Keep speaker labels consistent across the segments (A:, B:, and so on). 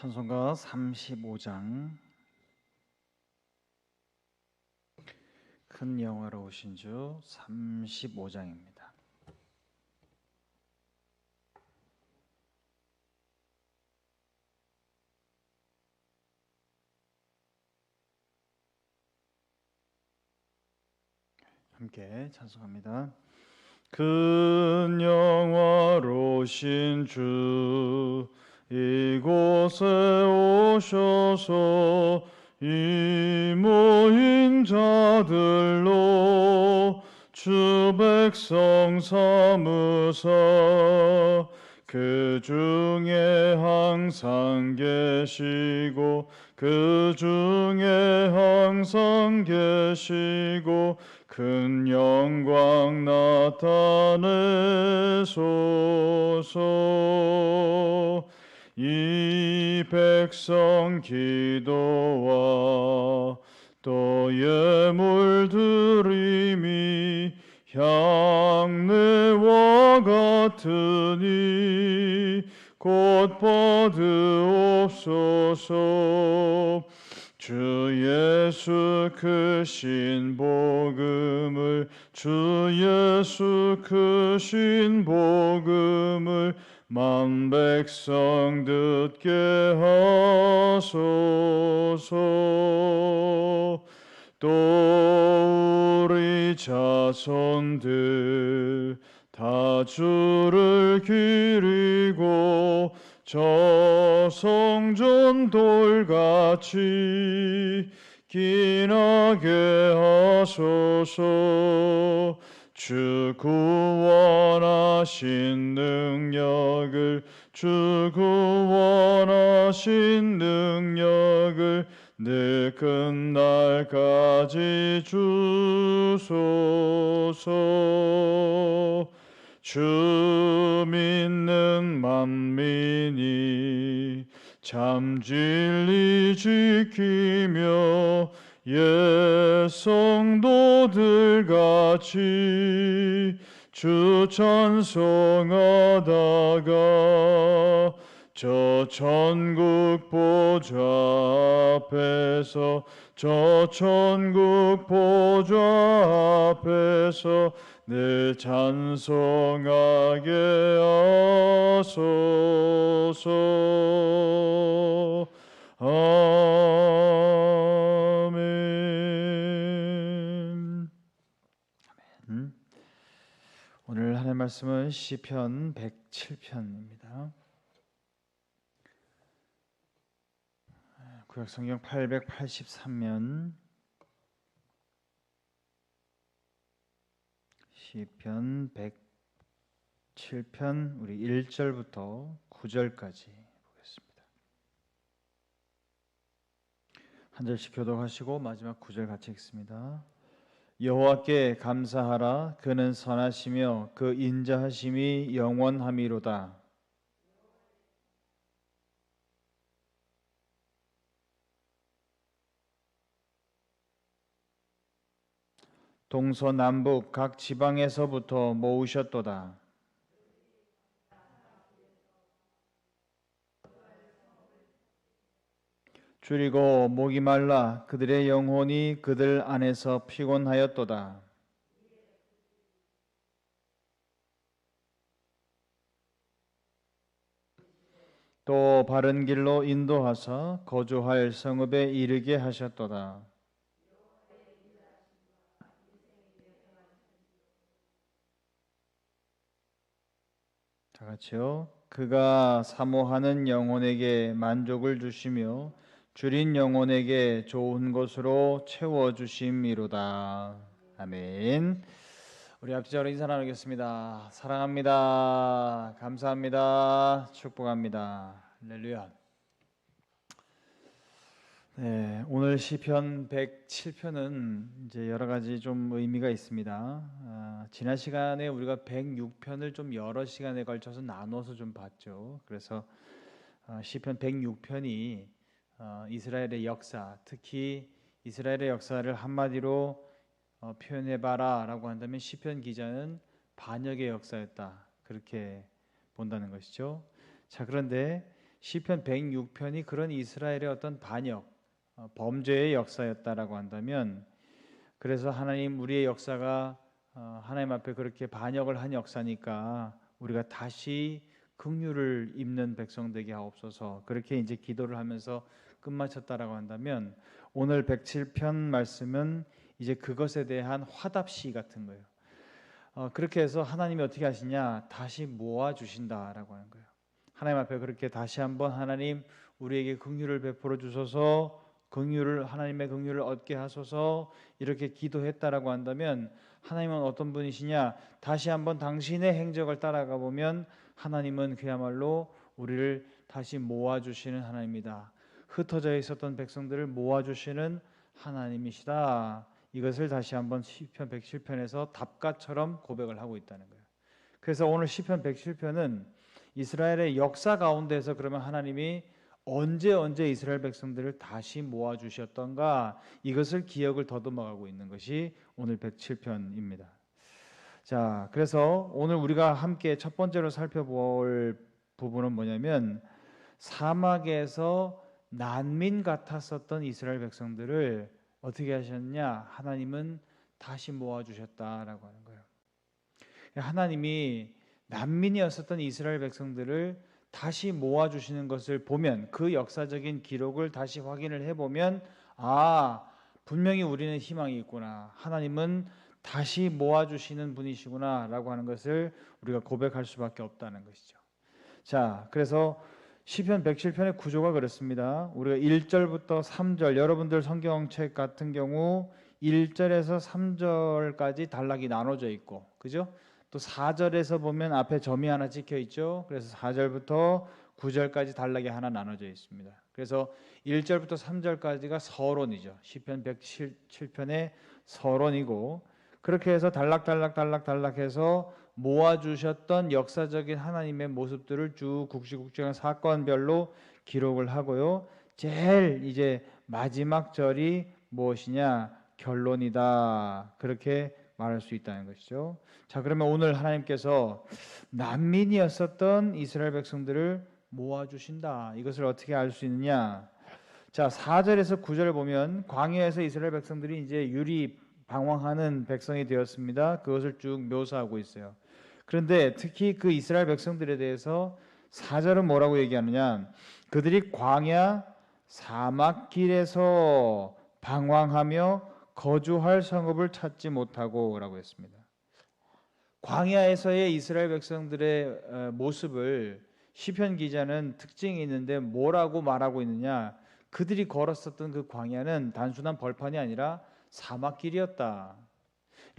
A: 찬송가 35장 큰 영화로 오신 주 35장입니다. 함께 찬송합니다. 큰 영화로신 주 이곳에 오셔서 이 모인 자들로 주 백성 삼으사 그 중에 항상 계시고 그 중에 항상 계시고 큰 영광 나타내소서 이 백성 기도와 또 예물 드림이 향내와 같으니 곧 받으옵소서. 주 예수 크신 복음을 주 예수 크신 복음을 만 백성 듣게 하소서. 또 우리 자손들 다 주를 기리고 저 성전 돌같이 기나게 하소서 주 구원하신 능력을 주 구원하신 능력을 내 끝날까지 주소서. 주 믿는 만민이 참 진리 지키며 예 성도들 같이 주 찬송하다가 저 천국 보좌 앞에서 저 천국 보좌 앞에서 늘 찬송하게 하소서. 아 오늘 하나님 말씀은 시편 107편입니다. 구약 성경 883면 시편 107편 우리 1절부터 9절까지 보겠습니다. 한 절씩 교독하시고 마지막 9절 같이 읽습니다. 여호와께 감사하라 그는 선하시며 그 인자하심이 영원함이로다. 동서남북 각 지방에서부터 모으셨도다. 줄이고 목이 말라 그들의 영혼이 그들 안에서 피곤하였도다. 또 바른 길로 인도하사 거주할 성읍에 이르게 하셨도다. 다 같이요. 그가 사모하는 영혼에게 만족을 주시며 줄인 영혼에게 좋은 것으로 채워 주심이로다. 아멘. 우리 앞뒤자로 인사 나누겠습니다. 사랑합니다. 감사합니다. 축복합니다. 할렐루야. 네, 오늘 시편 107편은 이제 여러 가지 좀 의미가 있습니다. 아, 지난 시간에 우리가 106편을 좀 여러 시간에 걸쳐서 나눠서 좀 봤죠. 그래서 아, 시편 106편이 어, 이스라엘의 역사, 특히 이스라엘의 역사를 한마디로 어, 표현해봐라라고 한다면 시편 기자는 반역의 역사였다 그렇게 본다는 것이죠. 자 그런데 시편 106편이 그런 이스라엘의 어떤 반역, 어, 범죄의 역사였다라고 한다면 그래서 하나님 우리의 역사가 어, 하나님 앞에 그렇게 반역을 한 역사니까 우리가 다시 긍휼을 입는 백성 되게 하옵소서. 그렇게 이제 기도를 하면서 끝마쳤다라고 한다면 오늘 107편 말씀은 이제 그것에 대한 화답시 같은 거예요. 어, 그렇게 해서 하나님이 어떻게 하시냐? 다시 모아 주신다라고 하는 거예요. 하나님 앞에 그렇게 다시 한번 하나님 우리에게 긍휼을 베풀어 주소서 긍휼을 하나님의 긍휼을 얻게 하소서 이렇게 기도했다라고 한다면 하나님은 어떤 분이시냐? 다시 한번 당신의 행적을 따라가 보면 하나님은 그야말로 우리를 다시 모아 주시는 하나님이다. 흩어져 있었던 백성들을 모아 주시는 하나님이시다. 이것을 다시 한번 시편 107편에서 답가처럼 고백을 하고 있다는 거예요. 그래서 오늘 시편 107편은 이스라엘의 역사 가운데서 그러면 하나님이 언제 언제 이스라엘 백성들을 다시 모아 주셨던가 이것을 기억을 더듬어가고 있는 것이 오늘 107편입니다. 자, 그래서 오늘 우리가 함께 첫 번째로 살펴볼 부분은 뭐냐면 사막에서 난민 같았었던 이스라엘 백성들을 어떻게 하셨냐? 하나님은 다시 모아 주셨다라고 하는 거예요. 하나님이 난민이었었던 이스라엘 백성들을 다시 모아 주시는 것을 보면 그 역사적인 기록을 다시 확인을 해 보면 아, 분명히 우리는 희망이 있구나. 하나님은 다시 모아 주시는 분이시구나라고 하는 것을 우리가 고백할 수밖에 없다는 것이죠. 자, 그래서 시편 107편의 구조가 그렇습니다. 우리가 1절부터 3절 여러분들 성경책 같은 경우 1절에서 3절까지 단락이 나눠져 있고 그죠? 또 4절에서 보면 앞에 점이 하나 찍혀 있죠. 그래서 4절부터 9절까지 단락이 하나 나눠져 있습니다. 그래서 1절부터 3절까지가 서론이죠. 시편 107편의 서론이고 그렇게 해서 단락 단락 단락 단락해서 모아주셨던 역사적인 하나님의 모습들을 쭉 국시국시한 사건별로 기록을 하고요. 제일 이제 마지막 절이 무엇이냐 결론이다 그렇게 말할 수 있다는 것이죠. 자 그러면 오늘 하나님께서 난민이었었던 이스라엘 백성들을 모아주신다. 이것을 어떻게 알 수 있느냐? 자 4절에서 9절을 보면 광야에서 이스라엘 백성들이 이제 유리 방황하는 백성이 되었습니다. 그것을 쭉 묘사하고 있어요. 그런데 특히 그 이스라엘 백성들에 대해서 사절은 뭐라고 얘기하느냐? 그들이 광야 사막길에서 방황하며 거주할 성읍을 찾지 못하고라고 했습니다. 광야에서의 이스라엘 백성들의 어, 모습을 시편 기자는 특징이 있는데 뭐라고 말하고 있느냐? 그들이 걸었었던 그 광야는 단순한 벌판이 아니라 사막길이었다.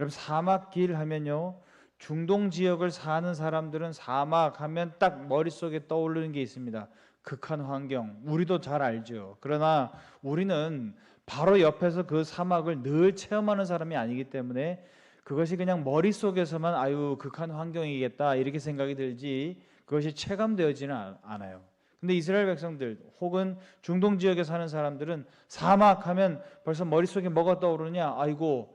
A: 여러분 사막길 하면요. 중동 지역을 사는 사람들은 사막 하면 딱 머릿속에 떠오르는 게 있습니다. 극한 환경. 우리도 잘 알죠. 그러나 우리는 바로 옆에서 그 사막을 늘 체험하는 사람이 아니기 때문에 그것이 그냥 머릿속에서만 아유 극한 환경이겠다 이렇게 생각이 들지 그것이 체감되어지는 않아요. 근데 이스라엘 백성들 혹은 중동 지역에 사는 사람들은 사막 하면 벌써 머릿속에 뭐가 떠오르냐? 아이고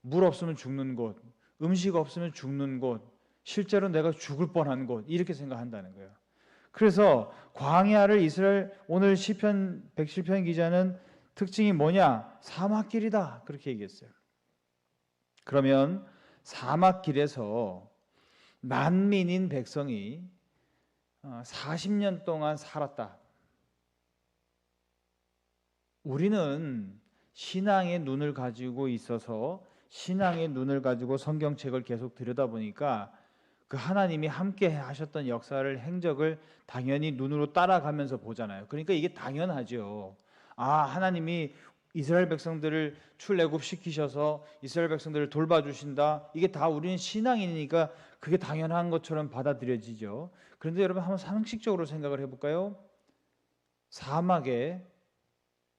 A: 물 없으면 죽는 곳, 음식 없으면 죽는 곳, 실제로 내가 죽을 뻔한 곳 이렇게 생각한다는 거예요. 그래서 광야를 이스라엘 오늘 시편 107편 기자는 특징이 뭐냐? 사막길이다. 그렇게 얘기했어요. 그러면 사막길에서 난민인 백성이 40년 어, 동안 살았다. 우리는 신앙의 눈을 가지고 있어서 신앙의 눈을 가지고 성경책을 계속 들여다보니까 그 하나님이 함께 하셨던 역사를 행적을 당연히 눈으로 따라가면서 보잖아요. 그러니까 이게 당연하죠. 아, 하나님이 이스라엘 백성들을 출애굽 시키셔서 이스라엘 백성들을 돌봐주신다. 이게 다 우리는 신앙이니까 그게 당연한 것처럼 받아들여지죠. 그런데 여러분 한번 상식적으로 생각을 해볼까요? 사막에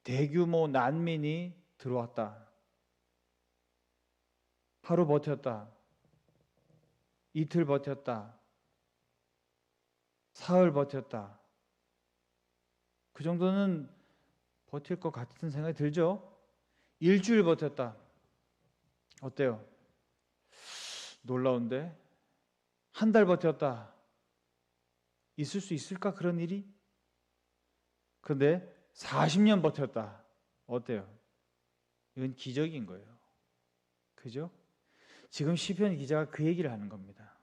A: 대규모 난민이 들어왔다. 하루 버텼다. 이틀 버텼다. 사흘 버텼다. 그 정도는 버틸 것 같은 생각이 들죠? 일주일 버텼다. 어때요? 놀라운데? 한 달 버텼다. 있을 수 있을까 그런 일이? 그런데 40년 버텼다. 어때요? 이건 기적인 거예요. 그죠? 지금 시편 기자가 그 얘기를 하는 겁니다.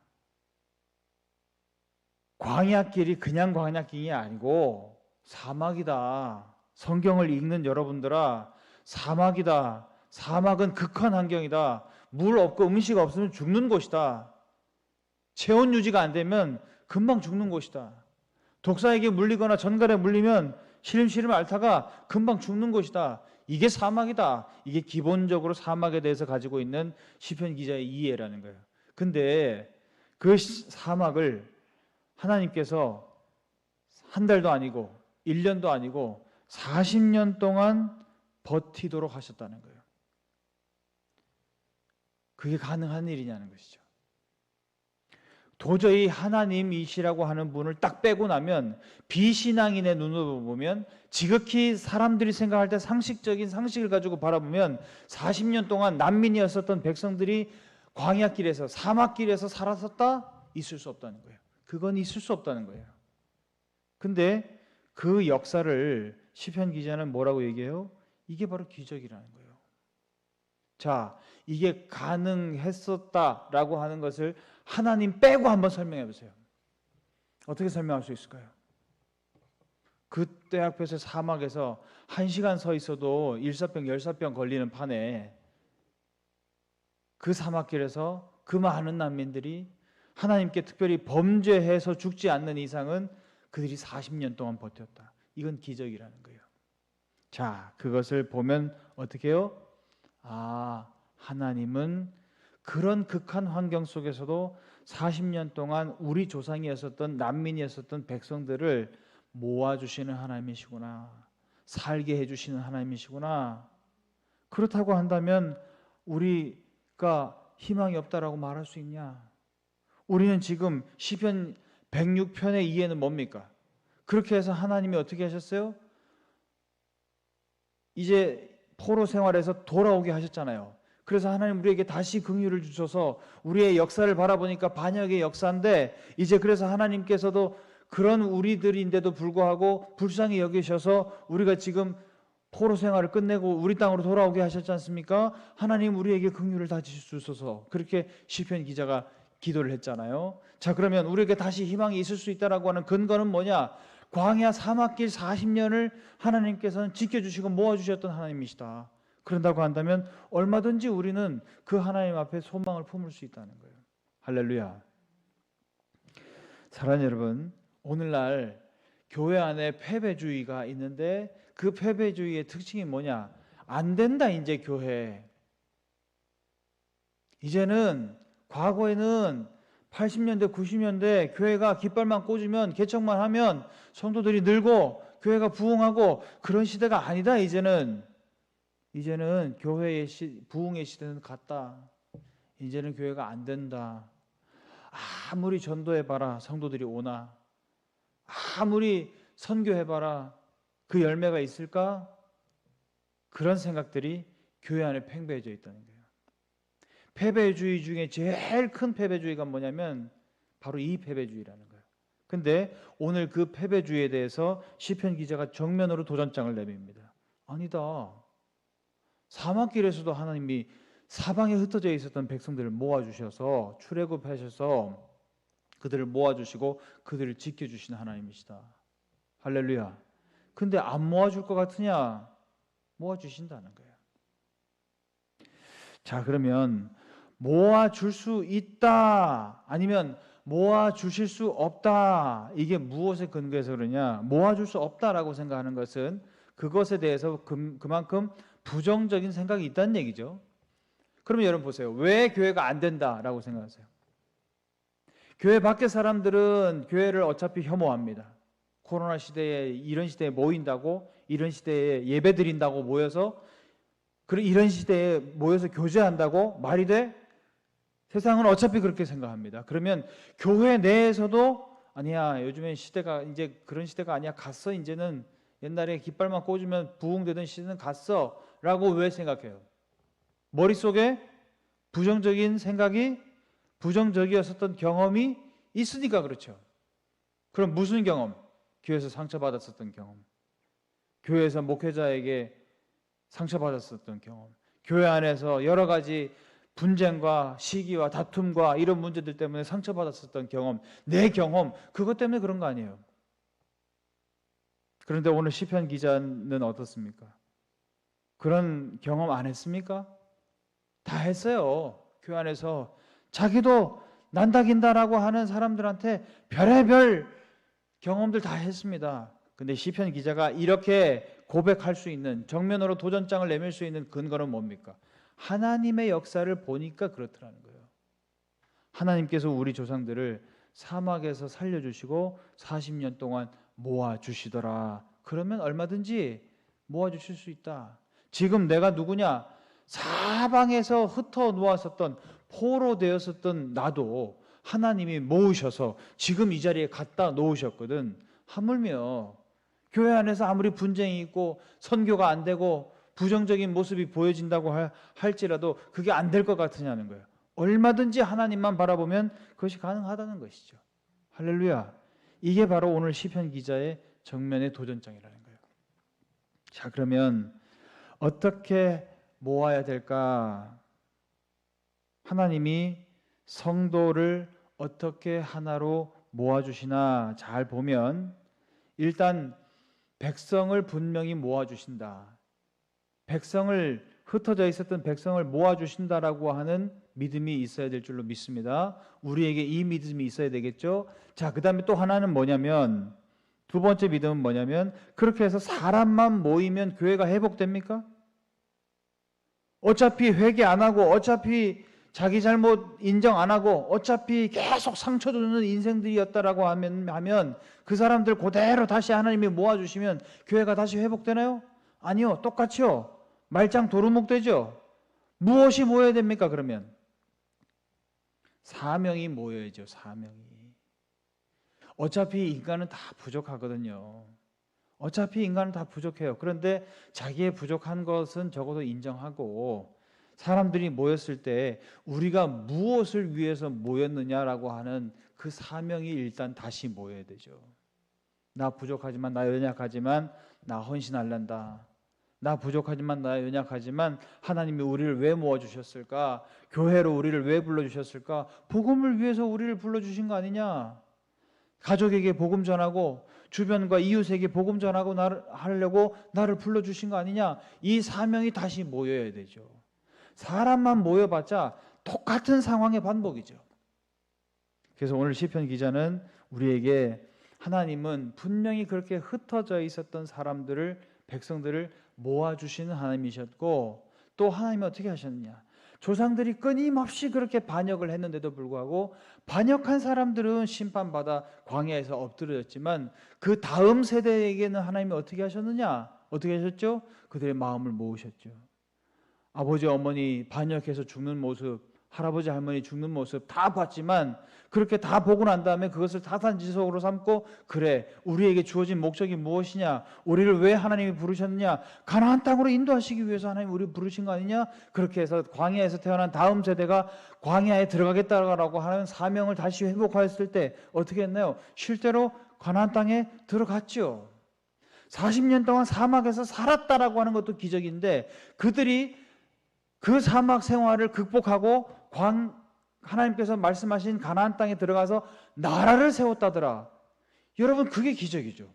A: 광야길이 그냥 광야길이 아니고 사막이다. 성경을 읽는 여러분들아, 사막이다. 사막은 극한 환경이다. 물 없고 음식 없으면 죽는 곳이다. 체온 유지가 안 되면 금방 죽는 곳이다. 독사에게 물리거나 전갈에 물리면 시름시름 앓다가 금방 죽는 곳이다. 이게 사막이다. 이게 기본적으로 사막에 대해서 가지고 있는 시편 기자의 이해라는 거예요. 근데 그 시- 사막을 하나님께서 한 달도 아니고 1년도 아니고 40년 동안 버티도록 하셨다는 거예요. 그게 가능한 일이냐는 것이죠. 도저히 하나님이시라고 하는 분을 딱 빼고 나면 비신앙인의 눈으로 보면 지극히 사람들이 생각할 때 상식적인 상식을 가지고 바라보면 40년 동안 난민이었었던 백성들이 광야길에서 사막길에서 살았었다 있을 수 없다는 거예요. 그건 있을 수 없다는 거예요. 근데 그 역사를 시편 기자는 뭐라고 얘기해요? 이게 바로 기적이라는 거예요. 자, 이게 가능했었다라고 하는 것을 하나님 빼고 한번 설명해 보세요. 어떻게 설명할 수 있을까요? 그때 앞에서 사막에서 한 시간 서 있어도 일사병 열사병 걸리는 판에 그 사막길에서 그 많은 난민들이 하나님께 특별히 범죄해서 죽지 않는 이상은 그들이 40년 동안 버텼다. 이건 기적이라는 거예요. 자, 그것을 보면 어떻게 해요? 아, 하나님은 그런 극한 환경 속에서도 40년 동안 우리 조상이었었던 난민이었었던 백성들을 모아주시는 하나님이시구나. 살게 해주시는 하나님이시구나. 그렇다고 한다면 우리가 희망이 없다라고 말할 수 있냐? 우리는 지금 시편 106편의 이해는 뭡니까? 그렇게 해서 하나님이 어떻게 하셨어요? 이제 포로 생활에서 돌아오게 하셨잖아요. 그래서 하나님 우리에게 다시 긍휼을 주셔서 우리의 역사를 바라보니까 반역의 역사인데 이제 그래서 하나님께서도 그런 우리들인데도 불구하고 불쌍히 여기셔서 우리가 지금 포로 생활을 끝내고 우리 땅으로 돌아오게 하셨지 않습니까? 하나님 우리에게 긍휼을 다시 주소서. 그렇게 시편 기자가 기도를 했잖아요. 자, 그러면 우리에게 다시 희망이 있을 수 있다라고 하는 근거는 뭐냐? 광야 사막길 40년을 하나님께서는 지켜주시고 모아주셨던 하나님이시다. 그런다고 한다면 얼마든지 우리는 그 하나님 앞에 소망을 품을 수 있다는 거예요. 할렐루야. 사랑하는 여러분, 오늘날 교회 안에 패배주의가 있는데 그 패배주의의 특징이 뭐냐? 안 된다 이제 교회. 이제는 과거에는 80년대, 90년대 교회가 깃발만 꽂으면 개척만 하면 성도들이 늘고 교회가 부흥하고 그런 시대가 아니다 이제는 이제는 교회의 시, 부흥의 시대는 갔다. 이제는 교회가 안 된다. 아무리 전도해 봐라 성도들이 오나 아무리 선교해 봐라 그 열매가 있을까? 그런 생각들이 교회 안에 팽배해져 있다는 거예요. 패배주의 중에 제일 큰 패배주의가 뭐냐면 바로 이 패배주의라는 거예요. 근데 오늘 그 패배주의에 대해서 시편 기자가 정면으로 도전장을 내밉니다. 아니다. 사막길에서도 하나님이 사방에 흩어져 있었던 백성들을 모아 주셔서 출애굽하셔서 그들을 모아 주시고 그들을 지켜 주시는 하나님이시다. 할렐루야. 근데 안 모아 줄 것 같으냐? 모아 주신다는 거예요. 자, 그러면 모아 줄 수 있다. 아니면 모아 주실 수 없다. 이게 무엇에 근거해서 그러냐? 모아 줄 수 없다라고 생각하는 것은 그것에 대해서 그, 그만큼 부정적인 생각이 있다는 얘기죠. 그러면 여러분 보세요. 왜 교회가 안 된다라고 생각하세요? 교회 밖의 사람들은 교회를 어차피 혐오합니다. 코로나 시대에 이런 시대에 모인다고 이런 시대에 예배 드린다고 모여서 그리고 이런 시대에 모여서 교제한다고 말이 돼? 세상은 어차피 그렇게 생각합니다. 그러면 교회 내에서도 아니야 요즘엔 시대가 이제 그런 시대가 아니야 갔어 이제는 옛날에 깃발만 꽂으면 부흥되던 시대는 갔어 라고 왜 생각해요? 머릿속에 부정적인 생각이 부정적이었었던 경험이 있으니까 그렇죠. 그럼 무슨 경험? 교회에서 상처받았었던 경험. 교회에서 목회자에게 상처받았었던 경험, 교회 안에서 여러 가지 분쟁과 시기와 다툼과 이런 문제들 때문에 상처받았었던 경험, 내 경험, 그것 때문에 그런 거 아니에요. 그런데 오늘 시편 기자는 어떻습니까? 그런 경험 안 했습니까? 다 했어요. 교회 안에서 자기도 난다긴다라고 하는 사람들한테 별의별 경험들 다 했습니다. 근데 시편 기자가 이렇게 고백할 수 있는 정면으로 도전장을 내밀 수 있는 근거는 뭡니까? 하나님의 역사를 보니까 그렇더라는 거예요. 하나님께서 우리 조상들을 사막에서 살려주시고 40년 동안 모아주시더라. 그러면 얼마든지 모아주실 수 있다. 지금 내가 누구냐? 사방에서 흩어 놓았었던 포로 되었었던 나도 하나님이 모으셔서 지금 이 자리에 갖다 놓으셨거든. 하물며 교회 안에서 아무리 분쟁이 있고 선교가 안 되고 부정적인 모습이 보여진다고 할- 할지라도 그게 안 될 것 같으냐는 거예요. 얼마든지 하나님만 바라보면 그것이 가능하다는 것이죠. 할렐루야. 이게 바로 오늘 시편 기자의 정면의 도전장이라는 거예요. 자, 그러면 어떻게 모아야 될까? 하나님이 성도를 어떻게 하나로 모아주시나 잘 보면 일단 백성을 분명히 모아주신다. 백성을 흩어져 있었던 백성을 모아주신다라고 하는 믿음이 있어야 될 줄로 믿습니다. 우리에게 이 믿음이 있어야 되겠죠. 자, 그 다음에 또 하나는 뭐냐면 두 번째 믿음은 뭐냐면 그렇게 해서 사람만 모이면 교회가 회복됩니까? 어차피 회개 안 하고 어차피 자기 잘못 인정 안 하고 어차피 계속 상처 주는 인생들이었다라고 하면 하면 그 사람들 그대로 다시 하나님이 모아 주시면 교회가 다시 회복되나요? 아니요. 똑같이요. 말짱 도루묵 되죠. 무엇이 모여야 됩니까? 그러면 사명이 모여야죠. 사명이. 어차피 인간은 다 부족하거든요. 어차피 인간은 다 부족해요. 그런데 자기의 부족한 것은 적어도 인정하고 사람들이 모였을 때 우리가 무엇을 위해서 모였느냐라고 하는 그 사명이 일단 다시 모여야 되죠. 나 부족하지만 나 연약하지만 나 헌신할란다. 나 부족하지만 나 연약하지만 하나님이 우리를 왜 모아 주셨을까? 교회로 우리를 왜 불러 주셨을까? 복음을 위해서 우리를 불러 주신 거 아니냐? 가족에게 복음 전하고 주변과 이웃에게 복음 전하고 나를 하려고 나를 불러 주신 거 아니냐? 이 사명이 다시 모여야 되죠. 사람만 모여봤자 똑같은 상황의 반복이죠. 그래서 오늘 시편 기자는 우리에게 하나님은 분명히 그렇게 흩어져 있었던 사람들을 백성들을 모아 주시는 하나님이셨고 또 하나님이 어떻게 하셨느냐? 조상들이 끊임없이 그렇게 반역을 했는데도 불구하고 반역한 사람들은 심판받아 광야에서 엎드려졌지만 그 다음 세대에게는 하나님이 어떻게 하셨느냐? 어떻게 하셨죠? 그들의 마음을 모으셨죠. 아버지 어머니 반역해서 죽는 모습, 할아버지 할머니 죽는 모습 다 봤지만 그렇게 다 보고 난 다음에 그것을 타산지석으로 삼고 그래 우리에게 주어진 목적이 무엇이냐? 우리를 왜 하나님이 부르셨느냐? 가나안 땅으로 인도하시기 위해서 하나님 우리를 부르신 거 아니냐? 그렇게 해서 광야에서 태어난 다음 세대가 광야에 들어가겠다라고 하는 사명을 다시 회복하였을 때 어떻게 했나요? 실제로 가나안 땅에 들어갔죠. 40년 동안 사막에서 살았다라고 하는 것도 기적인데 그들이 그 사막 생활을 극복하고 광 하나님께서 말씀하신 가나안 땅에 들어가서 나라를 세웠다더라. 여러분 그게 기적이죠.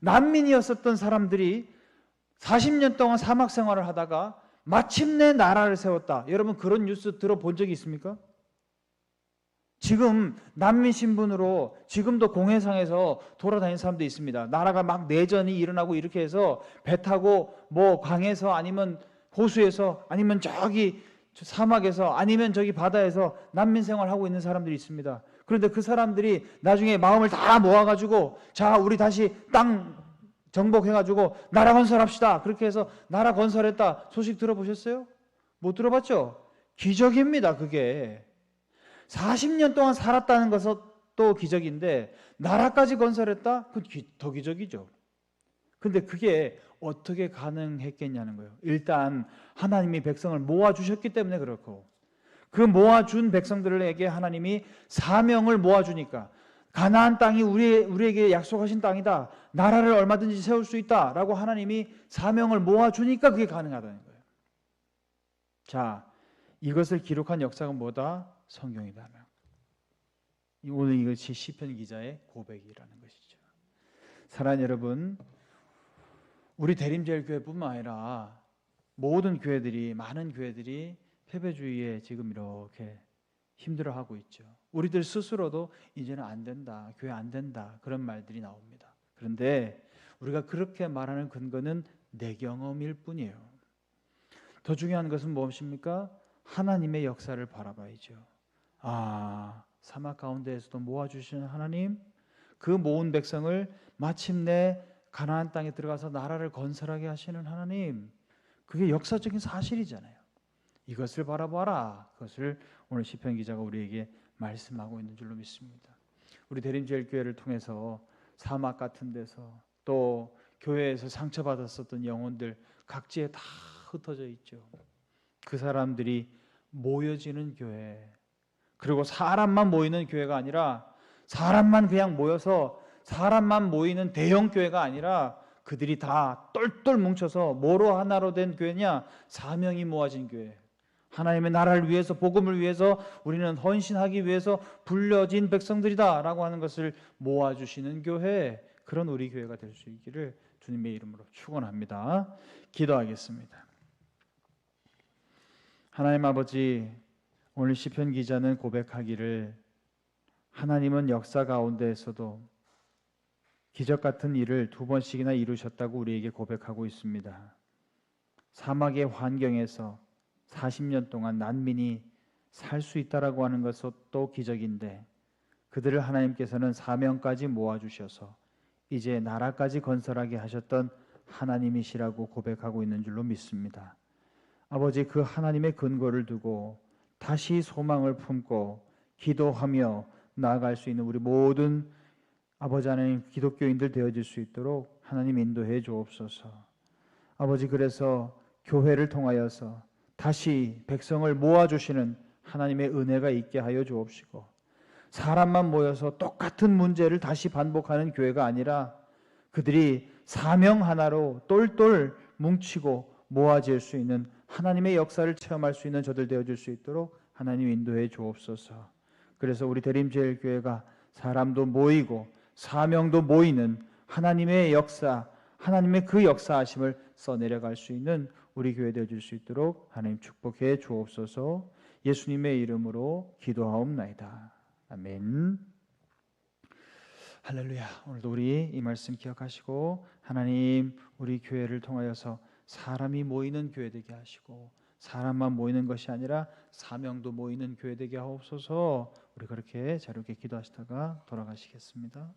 A: 난민이었었던 사람들이 40년 동안 사막 생활을 하다가 마침내 나라를 세웠다. 여러분 그런 뉴스 들어본 적이 있습니까? 지금 난민 신분으로 지금도 공해상에서 돌아다니는 사람도 있습니다. 나라가 막 내전이 일어나고 이렇게 해서 배 타고 뭐 강에서 아니면 호수에서 아니면 저기 저 사막에서 아니면 저기 바다에서 난민 생활하고 있는 사람들이 있습니다. 그런데 그 사람들이 나중에 마음을 다 모아가지고 자 우리 다시 땅 정복해가지고 나라 건설합시다. 그렇게 해서 나라 건설했다. 소식 들어보셨어요? 못 들어봤죠? 기적입니다. 그게 40년 동안 살았다는 것도 기적인데 나라까지 건설했다? 그건 기- 더 기적이죠. 근데 그게 어떻게 가능했겠냐는 거예요. 일단 하나님이 백성을 모아 주셨기 때문에 그렇고 그 모아 준 백성들에게 하나님이 사명을 모아 주니까 가나안 땅이 우리 우리에게 약속하신 땅이다. 나라를 얼마든지 세울 수 있다라고 하나님이 사명을 모아 주니까 그게 가능하다는 거예요. 자, 이것을 기록한 역사가 뭐다? 성경이다. 오늘 이것이 시편 기자의 고백이라는 것이죠. 사랑하는 여러분, 우리 대림제일교회뿐만 아니라 모든 교회들이 많은 교회들이 패배주의에 지금 이렇게 힘들어하고 있죠. 우리들 스스로도 이제는 안 된다, 교회 안 된다 그런 말들이 나옵니다. 그런데 우리가 그렇게 말하는 근거는 내 경험일 뿐이에요. 더 중요한 것은 무엇입니까? 하나님의 역사를 바라봐야죠. 아, 사막 가운데에서도 모아주시는 하나님, 그 모은 백성을 마침내 가나안 땅에 들어가서 나라를 건설하게 하시는 하나님, 그게 역사적인 사실이잖아요. 이것을 바라봐라. 그것을 오늘 시편 기자가 우리에게 말씀하고 있는 줄로 믿습니다. 우리 대림제일 교회를 통해서 사막 같은 데서 또 교회에서 상처받았었던 영혼들 각지에 다 흩어져 있죠. 그 사람들이 모여지는 교회. 그리고 사람만 모이는 교회가 아니라 사람만 그냥 모여서 사람만 모이는 대형 교회가 아니라 그들이 다 똘똘 뭉쳐서 뭐로 하나로 된 교회냐? 사명이 모아진 교회. 하나님의 나라를 위해서 복음을 위해서 우리는 헌신하기 위해서 불려진 백성들이다라고 하는 것을 모아 주시는 교회 그런 우리 교회가 될 수 있기를 주님의 이름으로 축원합니다. 기도하겠습니다. 하나님 아버지 오늘 시편 기자는 고백하기를 하나님은 역사 가운데에서도 기적 같은 일을 두 번씩이나 이루셨다고 우리에게 고백하고 있습니다. 사막의 환경에서 40년 동안 난민이 살 수 있다라고 하는 것도 기적인데 그들을 하나님께서는 사명까지 모아 주셔서 이제 나라까지 건설하게 하셨던 하나님이시라고 고백하고 있는 줄로 믿습니다. 아버지 그 하나님의 근거를 두고 다시 소망을 품고 기도하며 나아갈 수 있는 우리 모든 아버지 하나님 기독교인들 되어질 수 있도록 하나님 인도해 주옵소서. 아버지 그래서 교회를 통하여서 다시 백성을 모아 주시는 하나님의 은혜가 있게 하여 주옵시고 사람만 모여서 똑같은 문제를 다시 반복하는 교회가 아니라 그들이 사명 하나로 똘똘 뭉치고 모아질 수 있는 하나님의 역사를 체험할 수 있는 저들 되어질 수 있도록 하나님 인도해 주옵소서. 그래서 우리 대림제일교회가 사람도 모이고 사명도 모이는 하나님의 역사, 하나님의 그 역사하심을 써내려갈 수 있는 우리 교회 되어질 수 있도록 하나님 축복해 주옵소서. 예수님의 이름으로 기도하옵나이다. 아멘. 할렐루야. 오늘도 우리 이 말씀 기억하시고 하나님 우리 교회를 통하여서 사람이 모이는 교회 되게 하시고 사람만 모이는 것이 아니라 사명도 모이는 교회 되게 하옵소서. 우리 그렇게 자유롭게 기도하시다가 돌아가시겠습니다.